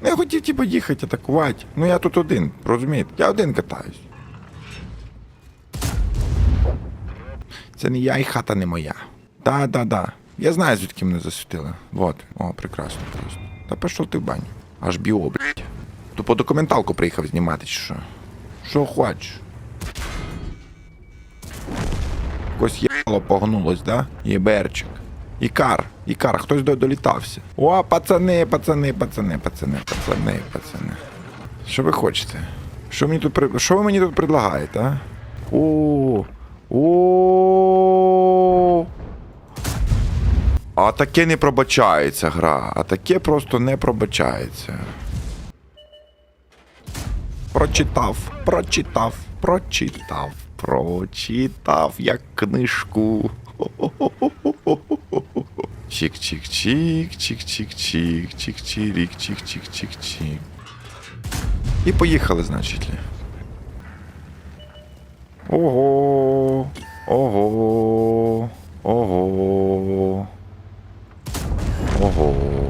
Ну я хотів типу їхати атакувати. Ну я тут один, розумієте? Я один катаюсь. Це не я і хата не моя. Да, да, да. Я знаю, звідки мене засвітили. Вот. О, прекрасно просто. Та пішов ти в баню. Аж біо, блядь. Тупо документалку приїхав знімати, чи що? Що хочеш? Якось єбало погнулось, да? Єберчик. Ікар, Ікар, хтось до- долітався. О, пацани, пацани, пацани, пацани, пацани, пацани. Що ви хочете? Що мені тут Що ви мені тут предлагаєте, а? О, о. А таке не пробачається гра. А таке просто не пробачається. Прочитав, прочитав, прочитав, прочитав як книжку. Чик-чик-чик, чик-чик-чик, чик-чирік, чик-чик-чик-чик. І поїхали, значить. Ого. Ого. Ого. Ого.